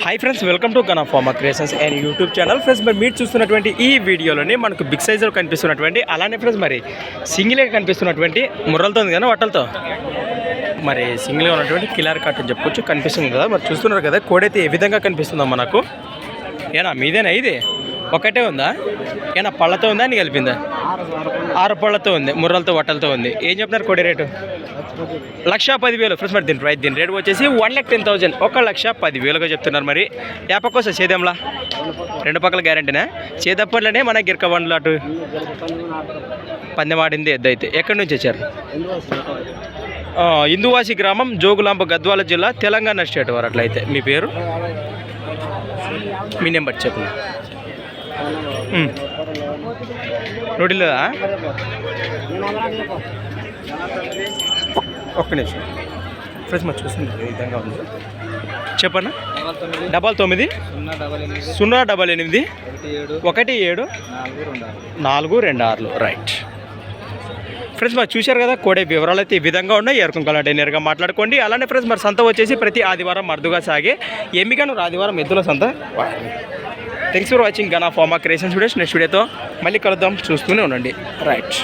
Hi friends welcome to Gana pharma creations and YouTube channel friends మరి మీరు చూస్తున్నటువంటి ఈ వీడియోలోని మనకు బిగ్ సైజులో కనిపిస్తున్నటువంటి అలానే ఫ్రెండ్స్ మరి సింగిల్గా కనిపిస్తున్నటువంటి ముర్రలతో ఉంది కానీ వట్టలతో మరి సింగిల్గా ఉన్నటువంటి కిలార్ కాట్ అని చెప్పుకోవచ్చు. కనిపిస్తుంది కదా మరి చూస్తున్నారు కదా కోడైతే ఏ విధంగా కనిపిస్తుందో మనకు. ఏనా మీదేనా ఇది? ఒకటే ఉందా? ఏనా పళ్ళతో ఉందా అని కలిపిందా? ఆరు పళ్ళతో ఉంది ముర్రలతో వట్టలతో ఉంది. ఏం చెప్తున్నారు కోడి రేటు? లక్ష పదివేలు. ఫ్రెండ్స్ మరి దీని ప్రైస్ దీని రేట్ వచ్చేసి వన్ ల్యాక్ టెన్ థౌసండ్ ఒక లక్ష పదివేలుగా చెప్తున్నారు మరి. యాపకోస చేదేంలా రెండు పక్కల గ్యారంటీనా చేదప్పట్లోనే మన గిరక బండ్లు అటు. పందెమాడింది ఎద్దు అయితే ఎక్కడి నుంచి వచ్చారు? ఇందువాసి గ్రామం జోగులాంబ గద్వాల జిల్లా తెలంగాణ స్టేట్ వారు అట్లయితే. మీ పేరు? మీ నెంబర్ చెప్పండి ఉమ్. నోటిలేదా ఒక్క నిమిషం. ఫ్రెండ్స్ మరి చూస్తుంది ఈ విధంగా ఉంది? చెప్పన్నా డబల్ తొమ్మిది. సున్నా డబల్ ఎనిమిది. ఒకటి ఏడు. నాలుగు రెండు నాలుగు రెండు ఆరులు. రైట్. ఫ్రెండ్స్ మరి చూశారు కదా కోడే వివరాలు అయితే ఈ విధంగా ఉన్నాయి. ఎవరికొంటే నేరుగా మాట్లాడుకోండి. అలానే ఫ్రెండ్స్ మరి సంత వచ్చేసి ప్రతి ఆదివారం మర్దుగా సాగే ఎమ్మికను ఆదివారం ఎద్దుల సంత thanks for watching Gana pharma creation studios next వీడియోతో మళ్ళీ కలుద్దాం. చూస్తూనే ఉండండి. రైట్